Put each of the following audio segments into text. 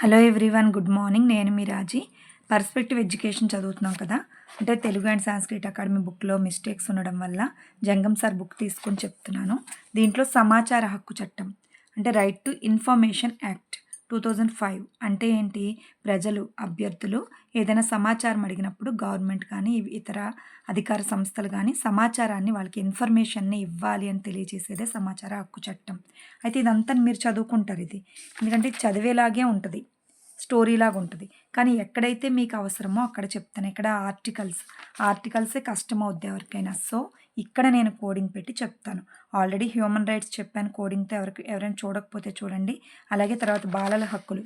Hello everyone good morning. నేను మీ రాజీ. Perspective education చదువుతున్నాం కదా. అంటే తెలుగు అండ్ సాంస్క్రిట్ అకాడమీ బుక్లో మిస్టేక్స్ ఉండడం వల్ల జంగం సార్ బుక్ తీసుకొని చెప్తున్నాను. దీంట్లో సమాచార హక్కు చట్టం అంటే right to information act. Two thousand five అంటే ఏంటి? ప్రజలు అభ్యర్థులు ఏదైనా సమాచారం అడిగినప్పుడు గవర్నమెంట్ కానీ ఇతర అధికార సంస్థలు కానీ సమాచారాన్ని వాళ్ళకి ఇన్ఫర్మేషన్ని ఇవ్వాలి అని తెలియజేసేదే సమాచార హక్కు చట్టం. అయితే ఇదంతా మీరు చదువుకుంటారు ఇది. ఎందుకంటే చదివేలాగే ఉంటుంది. స్టోరీ లాగా ఉంటుంది. కానీ ఎక్కడైతే మీకు అవసరమో అక్కడ చెప్తాను. ఇక్కడ ఆర్టికల్స్? ఆర్టికల్సే కష్టం అవుద్ది ఎవరికైనా. సో ఇక్కడ నేను కోడింగ్ పెట్టి చెప్తాను. ఆల్రెడీ హ్యూమన్ రైట్స్ చెప్పాను కోడింగ్తో ఎవరికి ఎవరైనా చూడకపోతే చూడండి. అలాగే తర్వాత బాలల హక్కులు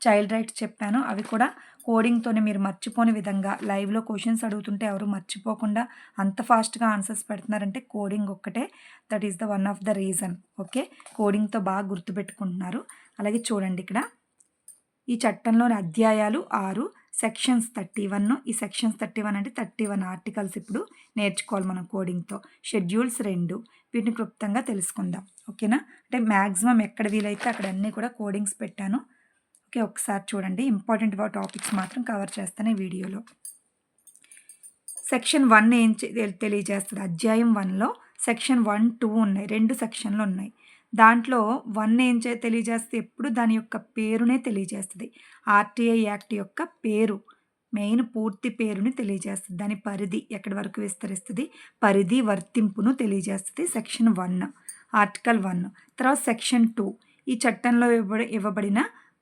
చైల్డ్ రైట్స్ చెప్పాను. అవి కూడా కోడింగ్తోనే మీరు మర్చిపోని విధంగా లైవ్లో క్వశ్చన్స్ అడుగుతుంటే ఎవరు మర్చిపోకుండా అంత ఫాస్ట్గా ఆన్సర్స్ పెడుతున్నారంటే కోడింగ్ ఒక్కటే. That is the one of the reason. Okay? కోడింగ్తో బాగా గుర్తుపెట్టుకుంటున్నారు. అలాగే చూడండి ఇక్కడ. ఈ చట్టంలోని అధ్యాయాలు ఆరు సెక్షన్స్ థర్టీ వన్. ఈ సెక్షన్స్ థర్టీ వన్ అంటే థర్టీ వన్ ఆర్టికల్స్ ఇప్పుడు నేర్చుకోవాలి మనం కోడింగ్తో. షెడ్యూల్స్ రెండు. వీటిని క్లుప్తంగా తెలుసుకుందాం. ఓకేనా? అంటే మ్యాక్సిమం ఎక్కడ వీలైతే అక్కడ అన్నీ కూడా కోడింగ్స్ పెట్టాను. ఓకే ఒకసారి చూడండి. ఇంపార్టెంట్ టాపిక్స్ మాత్రం కవర్ చేస్తాను ఈ వీడియోలో. సెక్షన్ వన్ ఏం తెలియజేస్తుంది? అధ్యాయం వన్లో సెక్షన్ వన్ టూ ఉన్నాయి. రెండు సెక్షన్లు ఉన్నాయి. దాంట్లో వన్ ఏం చే తెలియజేస్తే ఎప్పుడు దాని యొక్క పేరునే తెలియజేస్తుంది. ఆర్టీఐ యాక్ట్ యొక్క పేరు మెయిన్ పూర్తి పేరుని తెలియజేస్తుంది. దాని పరిధి ఎక్కడి వరకు విస్తరిస్తుంది? పరిధి వర్తింపును తెలియజేస్తుంది సెక్షన్ వన్ ఆర్టికల్ వన్. తర్వాత సెక్షన్ టూ. ఈ చట్టంలో ఇవ్వబడి ఇవ్వబడిన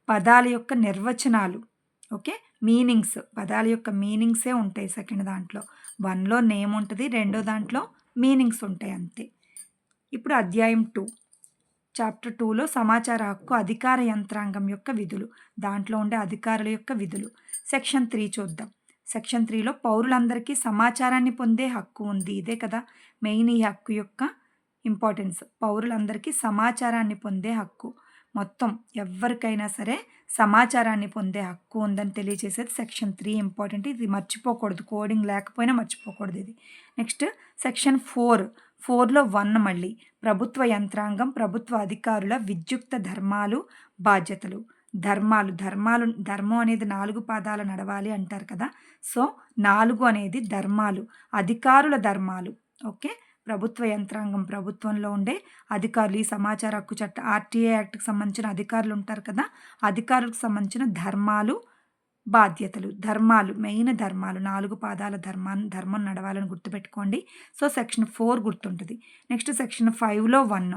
పదాల యొక్క నిర్వచనాలు ఓకే? మీనింగ్స్. పదాల యొక్క మీనింగ్సే ఉంటాయి సెకండ్ దాంట్లో. వన్లో నేమ్ ఉంటుంది రెండో దాంట్లో మీనింగ్స్ ఉంటాయి అంతే. ఇప్పుడు అధ్యాయం టూ. చాప్టర్ టూలో సమాచార హక్కు అధికార యంత్రాంగం యొక్క విధులు దాంట్లో ఉండే అధికారుల యొక్క విధులు. సెక్షన్ త్రీ చూద్దాం. సెక్షన్ త్రీలో పౌరులందరికీ సమాచారాన్ని పొందే హక్కు ఉంది. ఇదే కదా మెయిన్ ఈ హక్కు యొక్క ఇంపార్టెన్స్. పౌరులందరికీ సమాచారాన్ని పొందే హక్కు. మొత్తం ఎవరికైనా సరే సమాచారాన్ని పొందే హక్కు ఉందని తెలియజేసేది సెక్షన్ త్రీ ఇంపార్టెంట్. ఇది మర్చిపోకూడదు. కోడింగ్ లేకపోయినా మర్చిపోకూడదు ఇది. నెక్స్ట్ సెక్షన్ ఫోర్ ఫోర్లో వన్ మళ్ళీ. ప్రభుత్వ యంత్రాంగం ప్రభుత్వ అధికారుల విద్యుక్త ధర్మాలు బాధ్యతలు. ధర్మాలు ధర్మాలు ధర్మం అనేది నాలుగు పాదాలు నడవాలి అంటారు కదా. సో నాలుగు అనేది ధర్మాలు అధికారుల ధర్మాలు. ఓకే? ప్రభుత్వ యంత్రాంగం ప్రభుత్వంలో ఉండే అధికారులు ఈ సమాచార హక్కు చట్ట ఆర్టీఏ యాక్ట్కి సంబంధించిన అధికారులు ఉంటారు కదా. అధికారులకు సంబంధించిన ధర్మాలు బాధ్యతలు ధర్మాలు మెయిన్ ధర్మాలు నాలుగు పాదాల ధర్మాన్ని ధర్మం నడవాలని గుర్తుపెట్టుకోండి. సో సెక్షన్ ఫోర్ గుర్తుంటుంది. నెక్స్ట్ సెక్షన్ ఫైవ్లో వన్.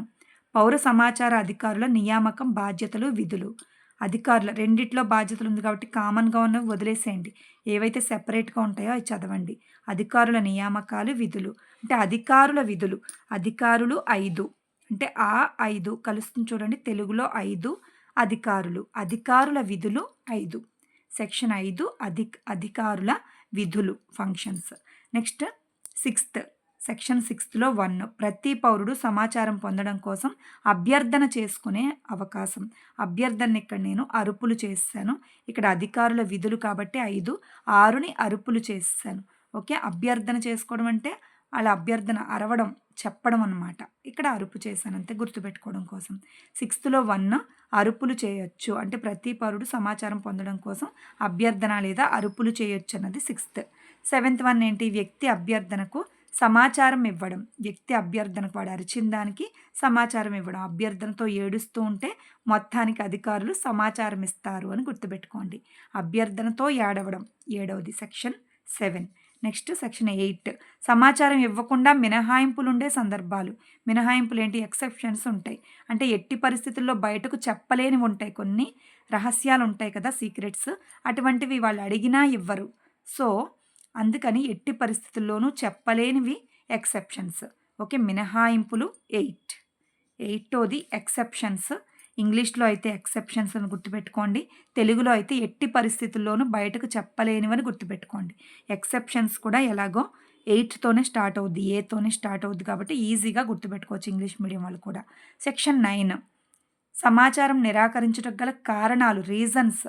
పౌర సమాచార అధికారుల నియామకం బాధ్యతలు విధులు. అధికారుల రెండిట్లో బాధ్యతలు ఉంది కాబట్టి కామన్గా ఉన్నవి వదిలేసేయండి. ఏవైతే సెపరేట్గా ఉంటాయో అవి చదవండి. అధికారుల నియామకాలు విధులు. అంటే అధికారుల విధులు. అధికారులు ఐదు. అంటే ఆ ఐదు కలుస్తుంది చూడండి తెలుగులో ఐదు అధికారులు. అధికారుల విధులు ఐదు. సెక్షన్ ఐదు అధిక్ అధికారుల విధులు ఫంక్షన్స్. నెక్స్ట్ సిక్స్త్ సెక్షన్ సిక్స్త్లో వన్. ప్రతి పౌరుడు సమాచారం పొందడం కోసం అభ్యర్థన చేసుకునే అవకాశం. అభ్యర్థన ఇక్కడ నేను అరుపులు చేశాను ఇక్కడ అధికారుల విధులు కాబట్టి ఐదు ఆరుని అరుపులు చేశాను ఓకే? అభ్యర్థన చేసుకోవడం అంటే వాళ్ళ అభ్యర్థన అరవడం చెప్పడం అనమాట ఇక్కడ అరుపు చేశానంతే గుర్తుపెట్టుకోవడం కోసం. సిక్స్త్లో వన్ అరుపులు చేయొచ్చు. అంటే ప్రతి పౌరుడు సమాచారం పొందడం కోసం అభ్యర్థన లేదా అరుపులు చేయొచ్చు అన్నది సిక్స్త్. సెవెంత్ వన్ ఏంటి? వ్యక్తి అభ్యర్థనకు సమాచారం ఇవ్వడం. వ్యక్తి అభ్యర్థనకు వాడు అరిచిన దానికి సమాచారం ఇవ్వడం. అభ్యర్థనతో ఏడుస్తూ ఉంటే మొత్తానికి అధికారులు సమాచారం ఇస్తారు అని గుర్తుపెట్టుకోండి. అభ్యర్థనతో ఏడవడం. ఏడవది section seven. Next section eight. సమాచారం ఇవ్వకుండా మినహాయింపులు ఉండే సందర్భాలు. మినహాయింపులు ఏంటి ఎక్సెప్షన్స్ ఉంటాయి. అంటే ఎట్టి పరిస్థితుల్లో బయటకు చెప్పలేనివి ఉంటాయి కొన్ని. రహస్యాలు ఉంటాయి కదా సీక్రెట్స్. అటువంటివి వాళ్ళు అడిగినా ఇవ్వరు. సో అందుకని ఎట్టి పరిస్థితుల్లోనూ చెప్పలేనివి ఎక్సెప్షన్స్. ఓకే మినహాయింపులు ఎయిట్. ఎయిటోది ఎక్సెప్షన్స్. ఇంగ్లీష్లో అయితే ఎక్సెప్షన్స్ అని గుర్తుపెట్టుకోండి. తెలుగులో అయితే ఎట్టి పరిస్థితుల్లోనూ బయటకు చెప్పలేనివని గుర్తుపెట్టుకోండి. ఎక్సెప్షన్స్ కూడా ఎలాగో ఎయిట్తోనే స్టార్ట్ అవుద్ది ఏతోనే స్టార్ట్ అవుద్ది కాబట్టి ఈజీగా గుర్తుపెట్టుకోవచ్చు ఇంగ్లీష్ మీడియం వాళ్ళు కూడా. Section nine. సమాచారం నిరాకరించడం గల కారణాలు రీజన్స్.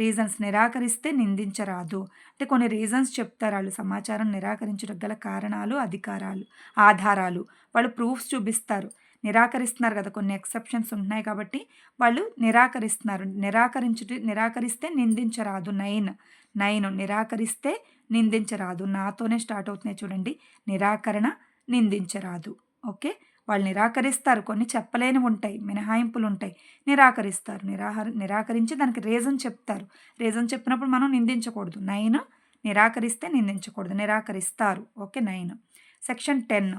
రీజన్స్ నిరాకరిస్తే నిందించరాదు. అంటే కొన్ని రీజన్స్ చెప్తారు వాళ్ళు. సమాచారం నిరాకరించడం గల కారణాలు అధికారాలు ఆధారాలు. వాళ్ళు ప్రూఫ్స్ చూపిస్తారు. నిరాకరిస్తున్నారు కదా కొన్ని ఎక్సెప్షన్స్ ఉంటున్నాయి కాబట్టి వాళ్ళు నిరాకరిస్తున్నారు. నిరాకరించుట నిరాకరిస్తే నిందించరాదు నైన్. నైన్ నిరాకరిస్తే నిందించరాదు. నాతోనే స్టార్ట్ అవుతున్నాయి చూడండి. నిరాకరణ నిందించరాదు. ఓకే? వాళ్ళు నిరాకరిస్తారు. కొన్ని చెప్పలేనివి ఉంటాయి. మినహాయింపులు ఉంటాయి. నిరాకరిస్తారు. నిరాహార నిరాకరించి దానికి రీజన్ చెప్తారు. రీజన్ చెప్పినప్పుడు మనం నిందించకూడదు. నైన్ నిరాకరిస్తే నిందించకూడదు. నిరాకరిస్తారు. ఓకే? నైన్. Section ten.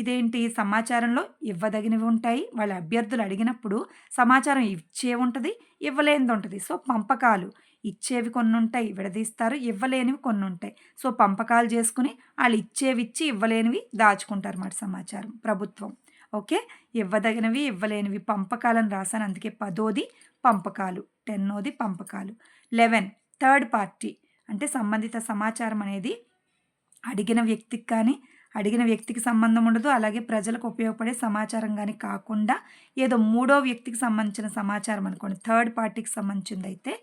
ఇదేంటి? సమాచారంలో ఇవ్వదగినవి ఉంటాయి. వాళ్ళ అభ్యర్థులు అడిగినప్పుడు సమాచారం ఇచ్చే ఉంటుంది ఇవ్వలేనిది ఉంటుంది. సో పంపకాలు ఇచ్చేవి కొన్ని ఉంటాయి విడదీస్తారు. ఇవ్వలేనివి కొన్ని ఉంటాయి. సో పంపకాలు చేసుకుని వాళ్ళు ఇచ్చేవి ఇచ్చి ఇవ్వలేనివి దాచుకుంటారు మాట సమాచారం ప్రభుత్వం. ఓకే? ఇవ్వదగినవి ఇవ్వలేనివి పంపకాలను రాశాను. అందుకే పదోది పంపకాలు టెన్నోది పంపకాలు. లెవెన్ థర్డ్ పార్టీ అంటే సంబంధిత సమాచారం అనేది అడిగిన వ్యక్తికి కానీ అడిగిన వ్యక్తికి సంబంధం ఉండదు. అలాగే ప్రజలకు ఉపయోగపడే సమాచారం కానీ కాకుండా ఏదో మూడో వ్యక్తికి సంబంధించిన సమాచారం అనుకోండి. థర్డ్ పార్టీకి సంబంధించింది అయితే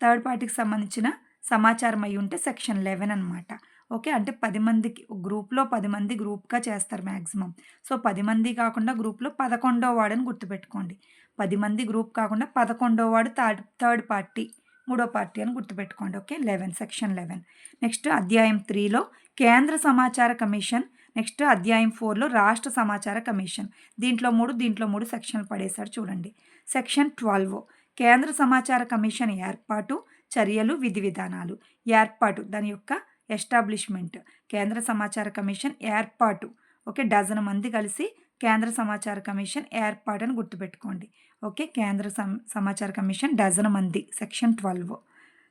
థర్డ్ పార్టీకి సంబంధించిన సమాచారం అయి ఉంటే సెక్షన్ లెవెన్ అనమాట ఓకే? అంటే పది మందికి గ్రూప్లో పది మంది గ్రూప్గా చేస్తారు మ్యాక్సిమం సో పది మంది కాకుండా గ్రూప్లో పదకొండో వాడని గుర్తుపెట్టుకోండి. పది మంది గ్రూప్ కాకుండా పదకొండో వాడు థర్డ్ థర్డ్ పార్టీ మూడో పార్టీ అని గుర్తుపెట్టుకోండి. Okay? Eleven section eleven. Next అధ్యాయం త్రీలో కేంద్ర సమాచార కమిషన్ నెక్స్ట్ అధ్యాయం ఫోర్లో రాష్ట్ర సమాచార కమిషన్. దీంట్లో మూడు దీంట్లో మూడు సెక్షన్లు పడేశారు చూడండి. సెక్షన్ ట్వెల్వ్ కేంద్ర సమాచార కమిషన్ ఏర్పాటు చర్యలు విధి విధానాలు. ఏర్పాటు దాని యొక్క ఎస్టాబ్లిష్మెంట్. కేంద్ర సమాచార కమిషన్ ఏర్పాటు. ఓకే డజన్ మంది కలిసి కేంద్ర సమాచార కమిషన్ ఏర్పాటు అని గుర్తుపెట్టుకోండి. ఓకే కేంద్ర సమాచార కమిషన్ డజన్ మంది. Section twelve.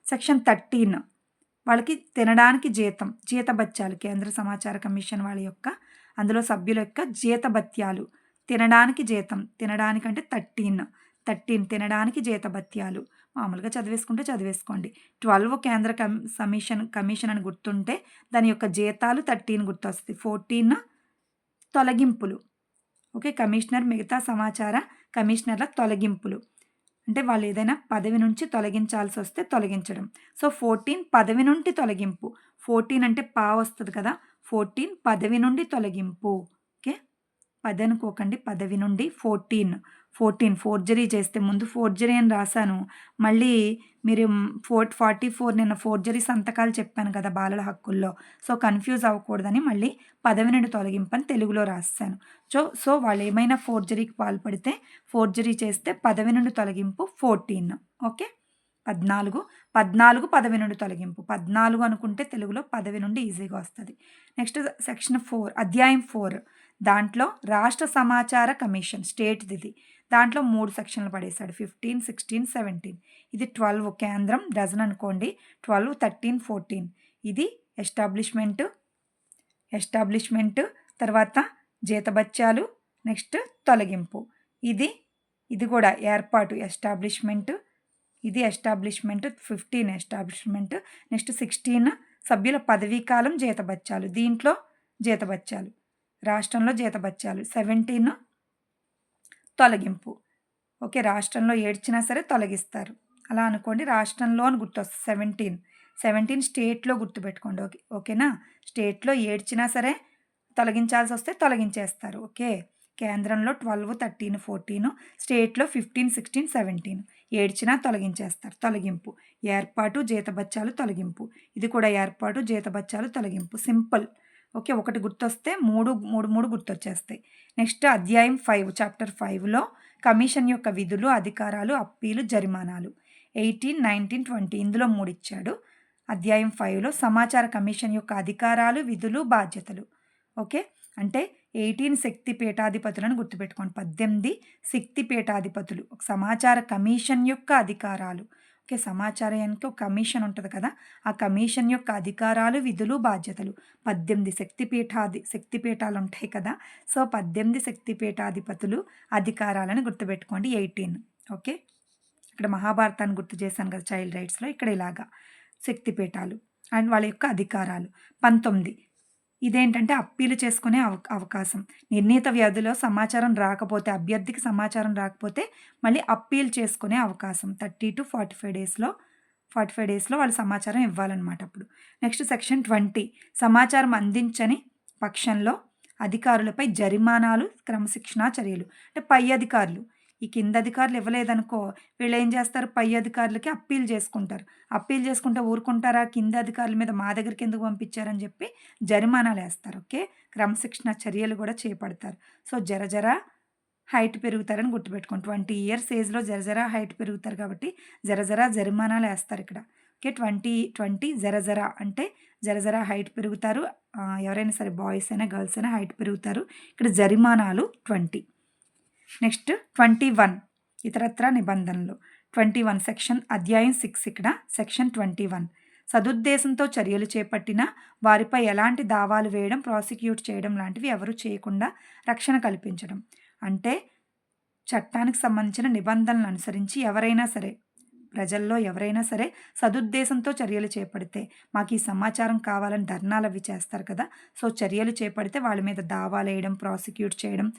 సెక్షన్ థర్టీన్ వాళ్ళకి తినడానికి జీతం జీతభత్యాలు కేంద్ర సమాచార కమిషన్ వాళ్ళ యొక్క అందులో సభ్యుల యొక్క జీతభత్యాలు. తినడానికి జీతం తినడానికి అంటే థర్టీన్ థర్టీన్ తినడానికి జీతభత్యాలు. మామూలుగా చదివేసుకుంటే చదివేసుకోండి. ట్వెల్వ్ కేంద్ర కమిషన్ కమిషన్ అని గుర్తుంటే దాని యొక్క జీతాలు థర్టీన్ గుర్తొస్తుంది ఫోర్టీన్ తొలగింపులు. ఓకే కమిషనర్ మిగతా సమాచార కమిషనర్ల తొలగింపులు. అంటే వాళ్ళు ఏదైనా పదవి నుంచి తొలగించాల్సి వస్తే తొలగించడం. సో ఫోర్టీన్ పదవి నుండి తొలగింపు. ఫోర్టీన్ అంటే పా వస్తుంది కదా. ఫోర్టీన్ పదవి నుండి తొలగింపు. ఓకే? పది అనుకోకండి. పదవి నుండి ఫోర్టీన్. ఫోర్టీన్ ఫోర్జరీ చేస్తే ముందు ఫోర్జరీ అని రాశాను. మళ్ళీ మీరు ఫోర్ ఫార్టీ ఫోర్ నిన్న ఫోర్జరీ సంతకాలు చెప్పాను కదా బాలల హక్కుల్లో. సో కన్ఫ్యూజ్ అవ్వకూడదని మళ్ళీ పదవి నుండి తొలగింపని తెలుగులో రాశాను. సో సో వాళ్ళు ఏమైనా ఫోర్జరీకి పాల్పడితే ఫోర్జరీ చేస్తే పదవి నుండి తొలగింపు ఫోర్టీన్. ఓకే? పద్నాలుగు పద్నాలుగు పదవి నుండి తొలగింపు. పద్నాలుగు అనుకుంటే తెలుగులో పదవి నుండి ఈజీగా వస్తుంది. నెక్స్ట్ సెక్షన్ ఫోర్ అధ్యాయం ఫోర్. దాంట్లో రాష్ట్ర సమాచార కమిషన్ స్టేట్ది దాంట్లో మూడు సెక్షన్లు పడేశాడు. Fifteen sixteen seventeen. ఇది ట్వెల్వ్ కేంద్రం డజన్ అనుకోండి. Twelve thirteen fourteen. ఇది ఎస్టాబ్లిష్మెంటు ఎస్టాబ్లిష్మెంటు తర్వాత జీతభత్యాలు నెక్స్ట్ తొలగింపు. ఇది ఇది కూడా ఏర్పాటు ఎస్టాబ్లిష్మెంట్ ఇది establishment fifteen establishment next sixteen సభ్యుల పదవీకాలం జీతభత్యాలు. దీంట్లో జీతభత్యాలు. రాష్ట్రంలో జీతబత్యాలు సెవెంటీన్ తొలగింపు. ఓకే రాష్ట్రంలో ఏడ్చినా సరే తొలగిస్తారు. అలా అనుకోండి రాష్ట్రంలో అని గుర్తొస్తుంది. సెవెంటీన్ సెవెంటీన్ స్టేట్లో గుర్తుపెట్టుకోండి. ఓకే ఓకేనా? స్టేట్లో ఏడ్చినా సరే తొలగించాల్సి వస్తే తొలగించేస్తారు. ఓకే కేంద్రంలో ట్వెల్వ్ థర్టీన్ ఫోర్టీన్ స్టేట్లో ఫిఫ్టీన్ సిక్స్టీన్ సెవెంటీన్ ఏడ్చినా తొలగించేస్తారు. తొలగింపు. ఏర్పాటు జీతబత్యాలు తొలగింపు. ఇది కూడా ఏర్పాటు జీతబత్యాలు తొలగింపు. సింపుల్. ఓకే ఒకటి గుర్తొస్తే మూడు మూడు మూడు గుర్తొచ్చేస్తాయి. నెక్స్ట్ అధ్యాయం ఫైవ్ చాప్టర్ ఫైవ్లో కమిషన్ యొక్క విధులు అధికారాలు అప్పీలు జరిమానాలు. ఎయిటీన్ నైన్టీన్ ట్వంటీ ఇందులో మూడు ఇచ్చాడు అధ్యాయం ఫైవ్లో సమాచార కమిషన్ యొక్క అధికారాలు విధులు బాధ్యతలు. ఓకే అంటే ఎయిటీన్ శక్తి పీఠాధిపతులను గుర్తుపెట్టుకోండి. పద్దెనిమిది శక్తి పీఠాధిపతులు సమాచార కమిషన్ యొక్క అధికారాలు. ఓకే సమాచారానికి ఒక కమిషన్ ఉంటుంది కదా? ఆ కమిషన్ యొక్క అధికారాలు విధులు బాధ్యతలు. పద్దెనిమిది శక్తిపీఠాది శక్తిపీఠాలు ఉంటాయి కదా? సో పద్దెనిమిది శక్తిపీఠాధిపతులు అధికారాలను గుర్తుపెట్టుకోండి. ఎయిటీన్. ఓకే? ఇక్కడ మహాభారతాన్ని గుర్తు చేశాను కదా చైల్డ్ రైట్స్లో. ఇక్కడ ఇలాగా శక్తిపీఠాలు అండ్ వాళ్ళ యొక్క అధికారాలు. పంతొమ్మిది. ఇదేంటంటే అప్పీలు చేసుకునే అవ అవకాశం. నిర్ణీత వ్యధిలో సమాచారం రాకపోతే అభ్యర్థికి సమాచారం రాకపోతే మళ్ళీ అప్పీల్ చేసుకునే అవకాశం. థర్టీ టు ఫార్టీ ఫైవ్ డేస్లో ఫార్టీ ఫైవ్ డేస్లో వాళ్ళు సమాచారం ఇవ్వాలన్నమాట అప్పుడు. Next section twenty. సమాచారం అందించని పక్షంలో అధికారులపై జరిమానాలు క్రమశిక్షణా చర్యలు. అంటే పై అధికారులు. ఈ కింద అధికారులు ఇవ్వలేదనుకో వీళ్ళు ఏం చేస్తారు? పై అధికారులకి అప్పీల్ చేసుకుంటారు. అప్పీల్ చేసుకుంటే ఊరుకుంటారా? కింద అధికారుల మీద మా దగ్గరికి ఎందుకు పంపించారని చెప్పి జరిమానాలు వేస్తారు. ఓకే? క్రమశిక్షణ చర్యలు కూడా చేపడతారు. సో జర జర హైట్ పెరుగుతారని గుర్తుపెట్టుకోండి. ట్వంటీ ఇయర్స్ ఏజ్లో జర జర హైట్ పెరుగుతారు కాబట్టి జర జర జరిమానాలు వేస్తారు ఇక్కడ. ఓకే? ట్వంటీ ట్వంటీ జర జర అంటే జర జర హైట్ పెరుగుతారు. ఎవరైనా సరే బాయ్స్ అయినా గర్ల్స్ అయినా హైట్ పెరుగుతారు. ఇక్కడ జరిమానాలు ట్వంటీ. నెక్స్ట్ ట్వంటీ వన్ ఇతరత్ర నిబంధనలు. ట్వంటీ వన్ సెక్షన్ అధ్యాయం సిక్స్ ఇక్కడ సెక్షన్ ట్వంటీ వన్. సదుద్దేశంతో చర్యలు చేపట్టిన వారిపై ఎలాంటి దావాలు వేయడం ప్రాసిక్యూట్ చేయడం లాంటివి ఎవరు చేయకుండా రక్షణ కల్పించడం. అంటే చట్టానికి సంబంధించిన నిబంధనలను అనుసరించి ఎవరైనా సరే ప్రజల్లో ఎవరైనా సరే సదుద్దేశంతో చర్యలు చేపడితే మాకు ఈ సమాచారం కావాలని ధర్నాలు అవి చేస్తారు కదా. సో చర్యలు చేపడితే వాళ్ళ మీద దావాలు వేయడం ప్రాసిక్యూట్ చేయడం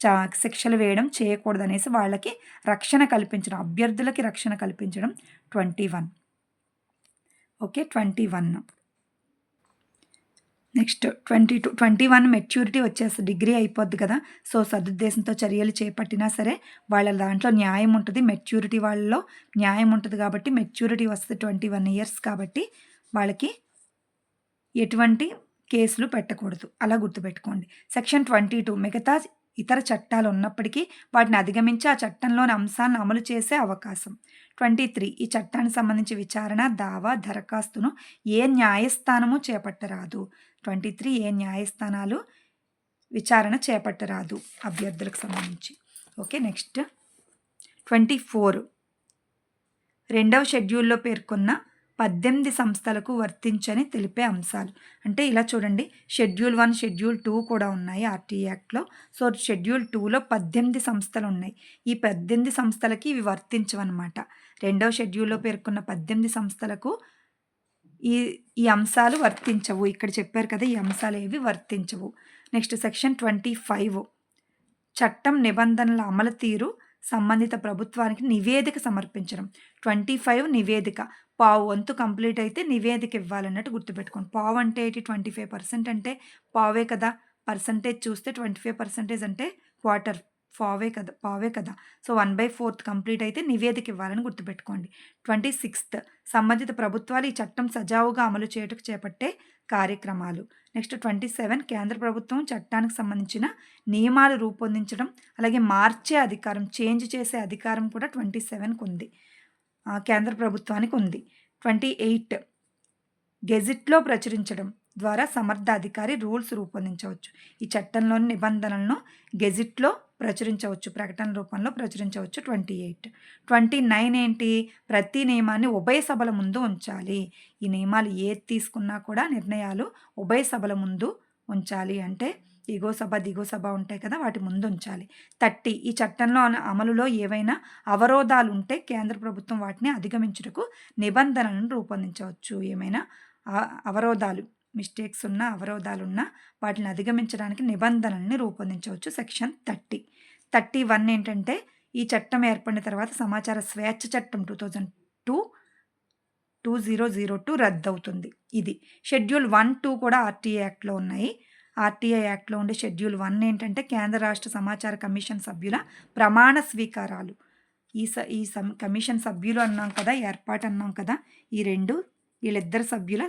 చా శిక్షలు వేయడం చేయకూడదు అనేసి వాళ్ళకి రక్షణ కల్పించడం అభ్యర్థులకి రక్షణ కల్పించడం twenty one. Okay twenty one. Next twenty two twenty one maturity వచ్చేసి డిగ్రీ అయిపోద్ది కదా సో సదుద్దేశంతో చర్యలు చేపట్టినా సరే వాళ్ళ దాంట్లో న్యాయం ఉంటుంది మెచ్యూరిటీ వాళ్ళలో న్యాయం ఉంటుంది కాబట్టి మెచ్యూరిటీ వస్తుంది ట్వంటీ వన్ ఇయర్స్ కాబట్టి వాళ్ళకి ఎటువంటి కేసులు పెట్టకూడదు. అలా గుర్తుపెట్టుకోండి. సెక్షన్ ట్వంటీ టూ మిగతా ఇతర చట్టాలు ఉన్నప్పటికీ వాటిని అధిగమించి ఆ చట్టంలోని అంశాలను అమలు చేసే అవకాశం. Twenty three. ఈ చట్టానికి సంబంధించి విచారణ దావా దరఖాస్తును ఏ న్యాయస్థానము చేపట్టరాదు? Twenty three. ఏ న్యాయస్థానాలు విచారణ చేపట్టరాదు అభ్యర్థులకు సంబంధించి. Okay next. Twenty four. రెండవ షెడ్యూల్లో పేర్కొన్న పద్దెనిమిది సంస్థలకు వర్తించని తెలిపే అంశాలు. అంటే ఇలా చూడండి షెడ్యూల్ వన్ షెడ్యూల్ టూ కూడా ఉన్నాయి ఆర్టీ యాక్ట్లో. సో షెడ్యూల్ టూలో పద్దెనిమిది సంస్థలు ఉన్నాయి ఈ పద్దెనిమిది సంస్థలకి ఇవి వర్తించవన్నమాట. రెండవ షెడ్యూల్లో పేర్కొన్న పద్దెనిమిది సంస్థలకు ఈ ఈ అంశాలు వర్తించవు. ఇక్కడ చెప్పారు కదా ఈ అంశాలు ఏవి వర్తించవు. Next section twenty five. చట్టం నిబంధనల అమలు తీరు సంబంధిత ప్రభుత్వానికి నివేదిక సమర్పించడం. ట్వంటీ ఫైవ్ నివేదిక. పావు వంతు కంప్లీట్ అయితే నివేదిక ఇవ్వాలన్నట్టు గుర్తుపెట్టుకోండి. పావు అంటే ఏంటి? ట్వంటీ ఫైవ్ పర్సెంట్ అంటే పావే కదా. పర్సంటేజ్ చూస్తే ట్వంటీ ఫైవ్ పర్సెంటేజ్ అంటే క్వార్టర్ పావే కదా పావే కదా. So one by fourth complete అయితే నివేదిక ఇవ్వాలని గుర్తుపెట్టుకోండి. Twenty sixth. సంబంధిత ప్రభుత్వాలు ఈ చట్టం సజావుగా అమలు చేయుటకు చేపట్టే కార్యక్రమాలు. నెక్స్ట్ ట్వంటీ సెవెన్ కేంద్ర ప్రభుత్వం చట్టానికి సంబంధించిన నియమాలు రూపొందించడం అలాగే మార్చే అధికారం చేంజ్ చేసే అధికారం కూడా ట్వంటీ సెవెన్కి ఉంది. కేంద్ర ప్రభుత్వానికి ఉంది. ట్వంటీ ఎయిట్ గెజిట్లో ప్రచురించడం ద్వారా సమర్థ అధికారి రూల్స్ రూపొందించవచ్చు. ఈ చట్టంలోని నిబంధనలను గెజిట్లో ప్రచురించవచ్చు. ప్రకటన రూపంలో ప్రచురించవచ్చు. Twenty eight. ట్వంటీ నైన్ ఏంటి? ప్రతి నియమాన్ని ఉభయ సభల ముందు ఉంచాలి. ఈ నియమాలు ఏది తీసుకున్నా కూడా నిర్ణయాలు ఉభయ సభల ముందు ఉంచాలి. అంటే ఎగో సభ దిగో సభ ఉంటాయి కదా వాటి ముందు ఉంచాలి. థర్టీ. ఈ చట్టంలో అమలులో ఏవైనా అవరోధాలు ఉంటే కేంద్ర ప్రభుత్వం వాటిని అధిగమించుటకు నిబంధనలను రూపొందించవచ్చు. ఏమైనా అవరోధాలు మిస్టేక్స్ ఉన్న అవరోధాలున్నా వాటిని అధిగమించడానికి నిబంధనల్ని రూపొందించవచ్చు. Section thirty. థర్టీ వన్ ఏంటంటే ఈ చట్టం ఏర్పడిన తర్వాత సమాచార స్వేచ్ఛ చట్టం two thousand two two zero zero two రద్దవుతుంది. ఇది. షెడ్యూల్ వన్ టూ కూడా ఆర్టీఐ యాక్ట్లో ఉన్నాయి. ఆర్టీఐ యాక్ట్లో ఉండే షెడ్యూల్ వన్ ఏంటంటే కేంద్ర రాష్ట్ర సమాచార కమిషన్ సభ్యుల ప్రమాణ స్వీకారాలు. ఈ స ఈ సం కమిషన్ సభ్యులు అన్నాం కదా ఏర్పాటు అన్నాం కదా ఈ రెండు వీళ్ళిద్దరు సభ్యుల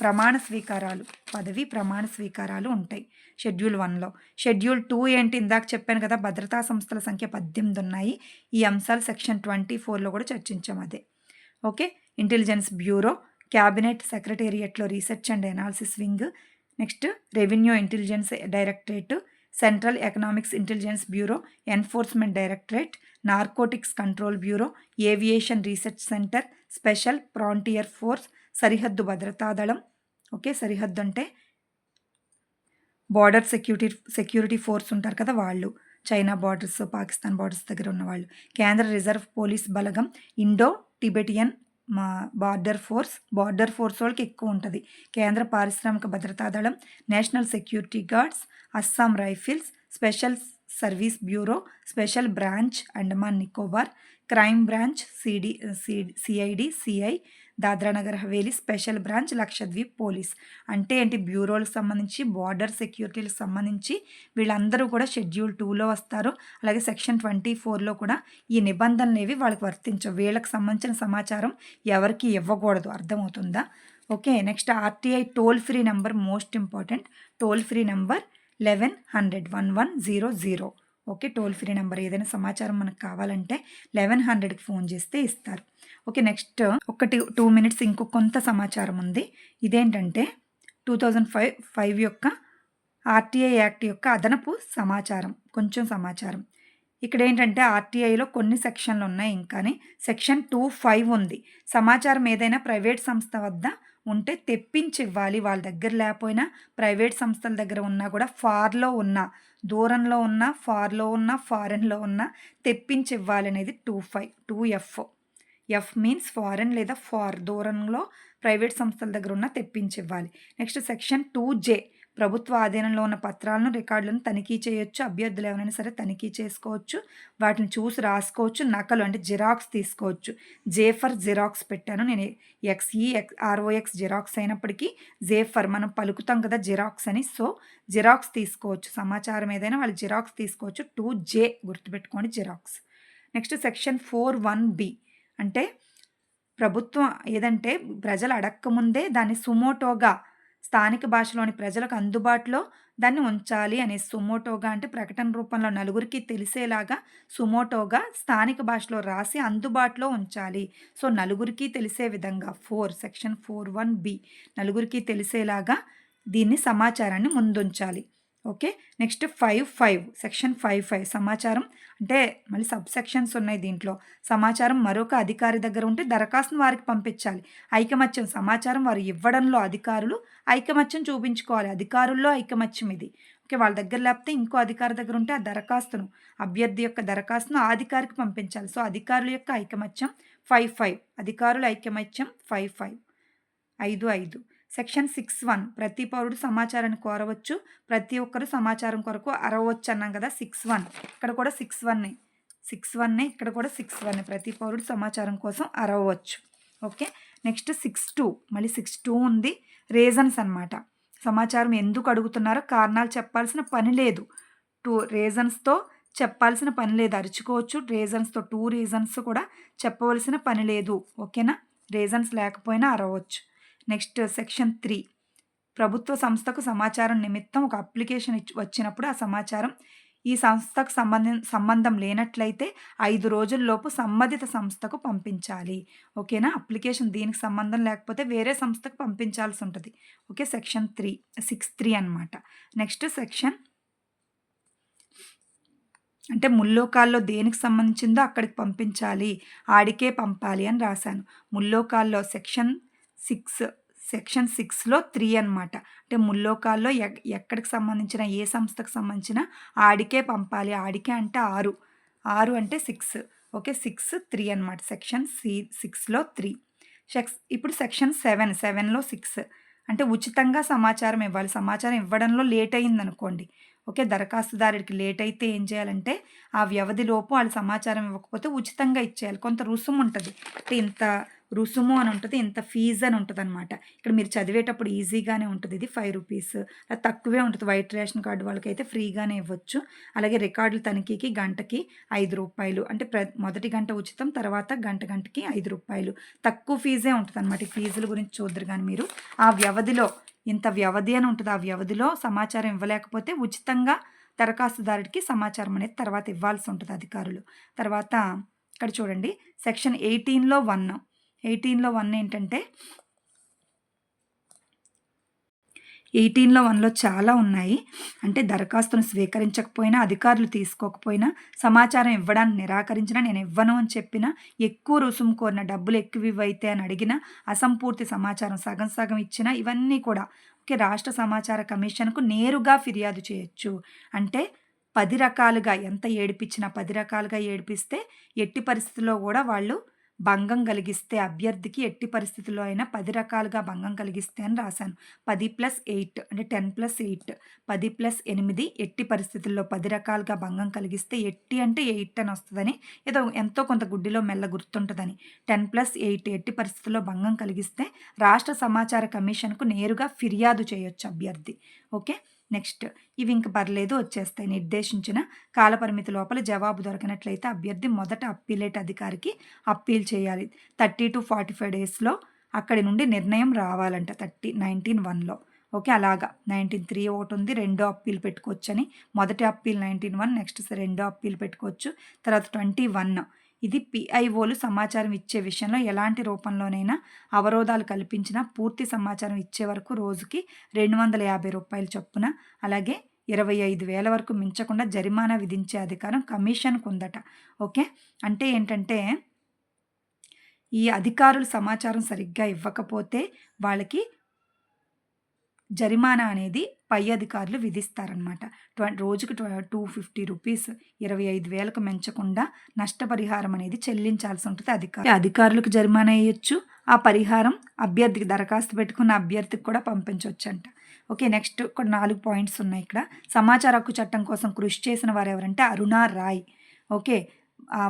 ప్రమాణ స్వీకారాలు పదవి ప్రమాణ స్వీకారాలు ఉంటాయి. షెడ్యూల్ వన్లో. షెడ్యూల్ టూ ఏంటి? ఇందాక చెప్పాను కదా భద్రతా సంస్థల సంఖ్య పద్దెనిమిది ఉన్నాయి. ఈ అంశాలు సెక్షన్ ట్వంటీ ఫోర్లో కూడా చర్చించాం అదే. ఓకే? ఇంటెలిజెన్స్ బ్యూరో క్యాబినెట్ సెక్రటేరియట్లో research and analysis wing next revenue intelligence directorate central economics intelligence bureau enforcement directorate narcotics control bureau aviation research centre special frontier force సరిహద్దు భద్రతా దళం. ఓకే సరిహద్దు అంటే బార్డర్ సెక్యూరిటీ సెక్యూరిటీ ఫోర్స్ ఉంటారు కదా వాళ్ళు. China borders Pakistan borders దగ్గర ఉన్నవాళ్ళు కేంద్ర రిజర్వ్ పోలీస్ బలగం ఇండో టిబెటియన్ మా బార్డర్ ఫోర్స్ బార్డర్ ఫోర్స్ వాళ్ళకి ఎక్కువ ఉంటుంది. కేంద్ర పారిశ్రామిక భద్రతా దళం national security guards Assam rifles special service bureau special branch Andaman Nicobar crime branch CD CID CI Dadra Nagar Haveli special branch Lakshadweep police. అంటే ఏంటి? బ్యూరోలకు సంబంధించి బార్డర్ సెక్యూరిటీలకు సంబంధించి వీళ్ళందరూ కూడా షెడ్యూల్ టూలో వస్తారు. అలాగే సెక్షన్ ట్వంటీ ఫోర్లో కూడా ఈ నిబంధనలు ఏవి వాళ్ళకి వర్తించవు. వీళ్ళకి సంబంధించిన సమాచారం ఎవరికి ఇవ్వకూడదు. అర్థమవుతుందా? Okay next RTI toll free number most important. Toll free number eleven hundred one one zero zero. Okay toll free number ఏదైనా సమాచారం మనకు కావాలంటే లెవెన్ హండ్రెడ్కి ఫోన్ చేస్తే ఇస్తారు. ఓకే నెక్స్ట్ ఒకటి టూ మినిట్స్ ఇంకో కొంత సమాచారం ఉంది. ఇదేంటంటే టూ థౌజండ్ ఫైవ్ ఫైవ్ యొక్క ఆర్టీఐ యాక్ట్ యొక్క అదనపు సమాచారం కొంచెం సమాచారం. ఇక్కడ ఏంటంటే ఆర్టీఐలో కొన్ని సెక్షన్లు ఉన్నాయి ఇంకానే సెక్షన్ టూ ఫైవ్ ఉంది. సమాచారం ఏదైనా ప్రైవేట్ సంస్థ వద్ద ఉంటే తెప్పించి ఇవ్వాలి వాళ్ళ దగ్గర లేకపోయినా ప్రైవేట్ సంస్థల దగ్గర ఉన్నా కూడా ఫార్లో ఉన్న దూరంలో ఉన్న ఫార్లో ఉన్న ఫారెన్లో ఉన్న తెప్పించి ఇవ్వాలి అనేది two five two F. F means foreign లేదా ఫార్ దూరంలో ప్రైవేట్ సంస్థల దగ్గర ఉన్న తెప్పించి ఇవ్వాలి నెక్స్ట్ సెక్షన్ టూ జే. ప్రభుత్వ ఆధీనంలో ఉన్న పత్రాలను రికార్డులను తనిఖీ చేయొచ్చు. అభ్యర్థులు ఎవరైనా సరే తనిఖీ చేసుకోవచ్చు. వాటిని చూసి రాసుకోవచ్చు. నకలు అంటే జిరాక్స్ తీసుకోవచ్చు. జేఫర్ జిరాక్స్ పెట్టాను. నేను ఎక్స్ఈ ఎక్స్ ఆర్ఓఎక్స్ జిరాక్స్ అయినప్పటికీ జేఫర్ మనం పలుకుతాం కదా జిరాక్స్ అని. సో జిరాక్స్ తీసుకోవచ్చు. సమాచారం ఏదైనా వాళ్ళు జిరాక్స్ తీసుకోవచ్చు. టూ జే గుర్తుపెట్టుకోండి xerox. Next section four one B. అంటే ప్రభుత్వం ఏదంటే ప్రజలు అడక్కముందే దాన్ని సుమోటోగా స్థానిక భాషలోని ప్రజలకు అందుబాటులో దాన్ని ఉంచాలి అనే సుమోటోగా అంటే ప్రకటన రూపంలో నలుగురికి తెలిసేలాగా సుమోటోగా స్థానిక భాషలో రాసి అందుబాటులో ఉంచాలి. సో నలుగురికి తెలిసే విధంగా four section four one B నలుగురికి తెలిసేలాగా దీన్ని సమాచారాన్ని ముందుంచాలి. Okay? Next five five section five five సమాచారం. అంటే మళ్ళీ సబ్ సెక్షన్స్ ఉన్నాయి దీంట్లో. సమాచారం మరొక అధికారి దగ్గర ఉంటే దరఖాస్తును వారికి పంపించాలి. ఐకమత్యం సమాచారం వారు ఇవ్వడంలో అధికారులు ఐకమత్యం చూపించుకోవాలి. అధికారుల్లో ఐకమత్యం ఇది. ఓకే? వాళ్ళ దగ్గర లేకపోతే ఇంకో అధికారి దగ్గర ఉంటే ఆ దరఖాస్తును అభ్యర్థి యొక్క దరఖాస్తును ఆ అధికారికి పంపించాలి. సో అధికారుల యొక్క ఐకమత్యం ఫైవ్ ఫైవ్. అధికారుల ఐకమత్యం ఫైవ్ ఫైవ్. ఐదు ఐదు. సెక్షన్ సిక్స్ వన్ ప్రతి పౌరుడు సమాచారాన్ని కోరవచ్చు. ప్రతి ఒక్కరు సమాచారం కొరకు అరవచ్చు అన్నాం కదా సిక్స్ వన్. ఇక్కడ కూడా సిక్స్ వన్నే సిక్స్ వన్నే ఇక్కడ కూడా సిక్స్ వన్ ప్రతి పౌరుడు సమాచారం కోసం అరవచ్చు. ఓకే? Next six two. మళ్ళీ సిక్స్ టూ ఉంది. రీజన్స్ అనమాట సమాచారం ఎందుకు అడుగుతున్నారో కారణాలు చెప్పాల్సిన పని లేదు. టూ రీజన్స్తో చెప్పాల్సిన పని లేదు. అరుచుకోవచ్చు. రీజన్స్తో టూ రీజన్స్ కూడా చెప్పవలసిన పని లేదు. ఓకేనా? రీజన్స్ లేకపోయినా అరవచ్చు. Next section three. ప్రభుత్వ సంస్థకు సమాచారం నిమిత్తం ఒక అప్లికేషన్ ఇచ్చి వచ్చినప్పుడు ఆ సమాచారం ఈ సంస్థకు సంబంధం సంబంధం లేనట్లయితే ఐదు రోజుల్లోపు సంబంధిత సంస్థకు పంపించాలి. ఓకేనా? అప్లికేషన్ దీనికి సంబంధం లేకపోతే వేరే సంస్థకు పంపించాల్సి ఉంటుంది. Okay? Section three six three అనమాట నెక్స్ట్ సెక్షన్ అంటే ముల్లోకాల్లో దేనికి సంబంధించిందో అక్కడికి పంపించాలి. ఆడికే పంపాలి అని రాశాను. ముల్లోకాల్లో సెక్షన్ సిక్స్ సెక్షన్ సిక్స్లో త్రీ అనమాట అంటే ముల్లోకాల్లో ఎక్కడికి సంబంధించిన ఏ సంస్థకు సంబంధించిన ఆడికే పంపాలి. ఆడికే అంటే ఆరు. ఆరు అంటే సిక్స్. ఓకే? సిక్స్ త్రీ అనమాట సెక్షన్ సి సిక్స్లో త్రీ. సెక్స్ ఇప్పుడు సెక్షన్ సెవెన్. సెవెన్లో సిక్స్. అంటే ఉచితంగా సమాచారం ఇవ్వాలి. సమాచారం ఇవ్వడంలో లేట్ అయింది అనుకోండి ఓకే? దరఖాస్తుదారుడికి లేట్ అయితే ఏం చేయాలంటే ఆ వ్యవధిలోపు వాళ్ళు సమాచారం ఇవ్వకపోతే ఉచితంగా ఇచ్చేయాలి. కొంత రుసుము ఉంటుంది అంటే ఇంత రుసుము అని ఉంటుంది ఇంత ఫీజు అని ఉంటుంది అనమాట ఇక్కడ మీరు చదివేటప్పుడు ఈజీగానే ఉంటుంది ఇది ఫైవ్ రూపీస్ తక్కువే ఉంటుంది వైట్ రేషన్ కార్డు వాళ్ళకైతే ఫ్రీగానే ఇవ్వచ్చు. అలాగే రికార్డుల తనిఖీకి గంటకి ఐదు రూపాయలు. అంటే ప్ర మొదటి గంట ఉచితం తర్వాత గంట గంటకి ఐదు రూపాయలు. తక్కువ ఫీజే ఉంటుంది అనమాట ఈ ఫీజుల గురించి చూద్దరు కానీ మీరు. ఆ వ్యవధిలో ఇంత వ్యవధి అని ఉంటుంది ఆ వ్యవధిలో సమాచారం ఇవ్వలేకపోతే ఉచితంగా దరఖాస్తుదారుడికి సమాచారం అనేది తర్వాత ఇవ్వాల్సి ఉంటుంది అధికారులు. తర్వాత ఇక్కడ చూడండి సెక్షన్ ఎయిటీన్లో వన్. ఎయిటీన్లో వన్ ఏంటంటే ఎయిటీన్లో వన్లో చాలా ఉన్నాయి. అంటే దరఖాస్తును స్వీకరించకపోయినా అధికారులు తీసుకోకపోయినా సమాచారం ఇవ్వడానికి నిరాకరించినా నేను ఇవ్వను అని చెప్పిన ఎక్కువ రుసుము కోరిన డబ్బులు ఎక్కువ ఇవ్వైతే అని అడిగిన అసంపూర్తి సమాచారం సగం సగం ఇచ్చిన ఇవన్నీ కూడా ఓకే రాష్ట్ర సమాచార కమిషన్కు నేరుగా ఫిర్యాదు చేయొచ్చు. అంటే పది రకాలుగా ఎంత ఏడిపించినా పది రకాలుగా ఏడిపిస్తే ఎట్టి పరిస్థితుల్లో కూడా వాళ్ళు భంగం కలిగిస్తే అభ్యర్థికి ఎట్టి పరిస్థితుల్లో అయినా పది రకాలుగా భంగం కలిగిస్తే అని రాశాను. పది ప్లస్ ఎయిట్ అంటే టెన్ ప్లస్ ఎయిట్ పది ప్లస్ ఎనిమిది ఎట్టి పరిస్థితుల్లో పది రకాలుగా భంగం కలిగిస్తే ఎట్టి అంటే ఎయిట్ అని వస్తుందని ఏదో ఎంతో కొంత గుడ్డిలో మెల్ల గుర్తుంటుందని. టెన్ ప్లస్ ఎయిట్ ఎట్టి పరిస్థితుల్లో భంగం కలిగిస్తే రాష్ట్ర సమాచార కమిషన్కు నేరుగా ఫిర్యాదు చేయొచ్చు అభ్యర్థి. ఓకే? నెక్స్ట్. ఇవి ఇంక పర్లేదు వచ్చేస్తాయి. నిర్దేశించిన కాలపరిమితి లోపల జవాబు దొరకనట్లయితే అభ్యర్థి మొదట అప్పీలేట్ అధికారికి అప్పీల్ చేయాలి. థర్టీ టు ఫార్టీ ఫైవ్ డేస్లో అక్కడి నుండి నిర్ణయం రావాలంట థర్టీ నైన్టీన్ వన్లో ఓకే అలాగా. నైన్టీన్ త్రీ ఒకటి ఉంది రెండో అప్పీల్ పెట్టుకోవచ్చని. మొదటి అప్పీల్ నైన్టీన్ వన్ నెక్స్ట్ రెండో అప్పీల్ పెట్టుకోవచ్చు. తర్వాత ట్వంటీ వన్ ఇది పిఐఓలు సమాచారం ఇచ్చే విషయంలో ఎలాంటి రూపంలోనైనా అవరోధాలు కల్పించినా పూర్తి సమాచారం ఇచ్చే వరకు రోజుకి రెండు వందల యాభై రూపాయల చొప్పున అలాగే ఇరవై ఐదు వేల వరకు మించకుండా జరిమానా విధించే అధికారం కమిషన్కు ఉందట. ఓకే? అంటే ఏంటంటే ఈ అధికారులు సమాచారం సరిగ్గా ఇవ్వకపోతే వాళ్ళకి జరిమానా అనేది పై అధికారులు విధిస్తారనమాట ట్వ రోజుకు ట్వ టూ ఫిఫ్టీ రూపీస్ ఇరవై ఐదు వేలకు మించకుండా నష్టపరిహారం అనేది చెల్లించాల్సి ఉంటుంది అధికారులు అధికారులకు జరిమానా వేయచ్చు. ఆ పరిహారం అభ్యర్థికి దరఖాస్తు పెట్టుకున్న అభ్యర్థికి కూడా పంపించవచ్చు అంట ఓకే నెక్స్ట్ కొన్ని నాలుగు పాయింట్స్ ఉన్నాయి ఇక్కడ. సమాచార హక్కు చట్టం కోసం కృషి చేసిన వారు ఎవరంటే అరుణా రాయ్. ఓకే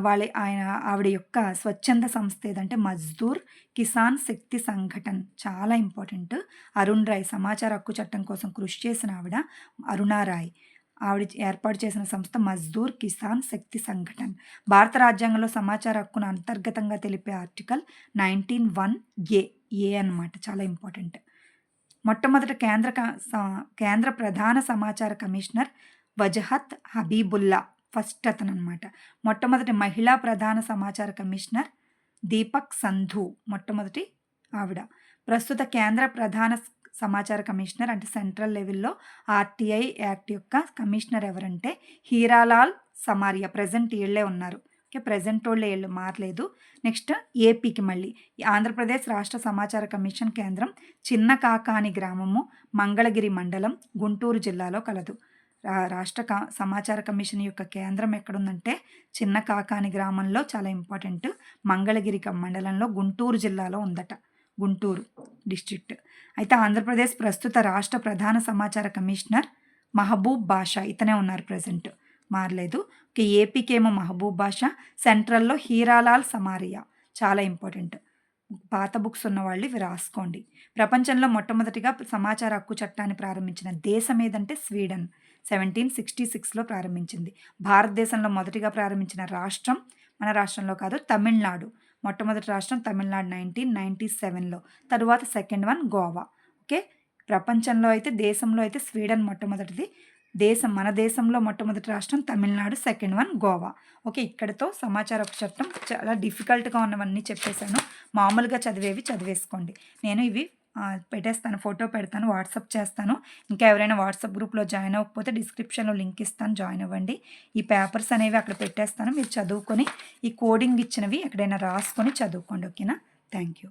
వాళ్ళ ఆయన ఆవిడ యొక్క స్వచ్ఛంద సంస్థ ఏదంటే మజ్దూర్ కిసాన్ శక్తి సంఘటన్. చాలా ఇంపార్టెంట్. అరుణ్ రాయ్ సమాచార హక్కు చట్టం కోసం కృషి చేసిన ఆవిడ అరుణారాయ్ ఆవిడ ఏర్పాటు చేసిన సంస్థ మజ్దూర్ కిసాన్ శక్తి సంఘటన్. భారత రాజ్యాంగంలో సమాచార హక్కును అంతర్గతంగా తెలిపే article nineteen one A A అనమాట చాలా ఇంపార్టెంట్. మొట్టమొదట కేంద్ర కేంద్ర ప్రధాన సమాచార కమిషనర్ వజహత్ హబీబుల్లా. ఫస్ట్ అతను అనమాట మొట్టమొదటి మహిళా ప్రధాన సమాచార కమిషనర్ దీపక్ సంధు మొట్టమొదటి ఆవిడ. ప్రస్తుత కేంద్ర ప్రధాన సమాచార కమిషనర్ అంటే సెంట్రల్ లెవెల్లో ఆర్టీఐ యాక్ట్ యొక్క కమిషనర్ ఎవరంటే హీరాలాల్ సమారియా. ప్రజెంట్ వీళ్ళే ఉన్నారు. ఓకే ప్రజెంట్ వాళ్ళు వీళ్ళు మారలేదు. నెక్స్ట్ ఏపీకి మళ్ళీ. ఆంధ్రప్రదేశ్ రాష్ట్ర సమాచార కమిషన్ కేంద్రం చిన్న కాకాని గ్రామము మంగళగిరి మండలం గుంటూరు జిల్లాలో కలదు. రాష్ట్ర క సమాచార కమిషన్ యొక్క కేంద్రం ఎక్కడుందంటే చిన్న కాకాని గ్రామంలో చాలా ఇంపార్టెంట్ మంగళగిరి మండలంలో గుంటూరు జిల్లాలో ఉందట. గుంటూరు డిస్ట్రిక్ట్. అయితే ఆంధ్రప్రదేశ్ ప్రస్తుత రాష్ట్ర ప్రధాన సమాచార కమిషనర్ మహబూబ్ బాషా ఇతనే ఉన్నారు ప్రజెంట్. మారలేదు. ఏపీకేమో మహబూబ్ బాషా సెంట్రల్లో హీరాలాల్ సమారియా. చాలా ఇంపార్టెంట్. పాత బుక్స్ ఉన్నవాళ్ళు ఇవి రాసుకోండి. ప్రపంచంలో మొట్టమొదటిగా సమాచార హక్కు చట్టాన్ని ప్రారంభించిన దేశం ఏదంటే స్వీడన్. సెవెంటీన్ సిక్స్టీ సిక్స్లో ప్రారంభించింది. భారతదేశంలో మొదటిగా ప్రారంభించిన రాష్ట్రం మన రాష్ట్రంలో కాదు తమిళనాడు. మొట్టమొదటి రాష్ట్రం తమిళనాడు నైన్టీన్ నైంటీ సెవెన్లో. తరువాత సెకండ్ వన్ గోవా. ఓకే? ప్రపంచంలో అయితే దేశంలో అయితే స్వీడన్ మొట్టమొదటిది. దేశం మన దేశంలో మొట్టమొదటి రాష్ట్రం Tamil Nadu second one Goa. Okay ఇక్కడతో సమాచార చట్టం చాలా డిఫికల్ట్గా ఉన్నవన్నీ చెప్పేశాను. మామూలుగా చదివేవి చదివేసుకోండి. నేను ఇవి పెట్టేస్తాను ఫోటో పెడతాను వాట్సాప్ చేస్తాను. ఇంకా ఎవరైనా వాట్సాప్ గ్రూప్లో జాయిన్ అవ్వకపోతే డిస్క్రిప్షన్లో లింక్ ఇస్తాను జాయిన్ అవ్వండి. ఈ పేపర్స్ అనేవి అక్కడ పెట్టేస్తాను మీరు చదువుకొని ఈ కోడింగ్ ఇచ్చినవి ఎక్కడైనా రాసుకొని చదువుకోండి ఓకేనా? Thank you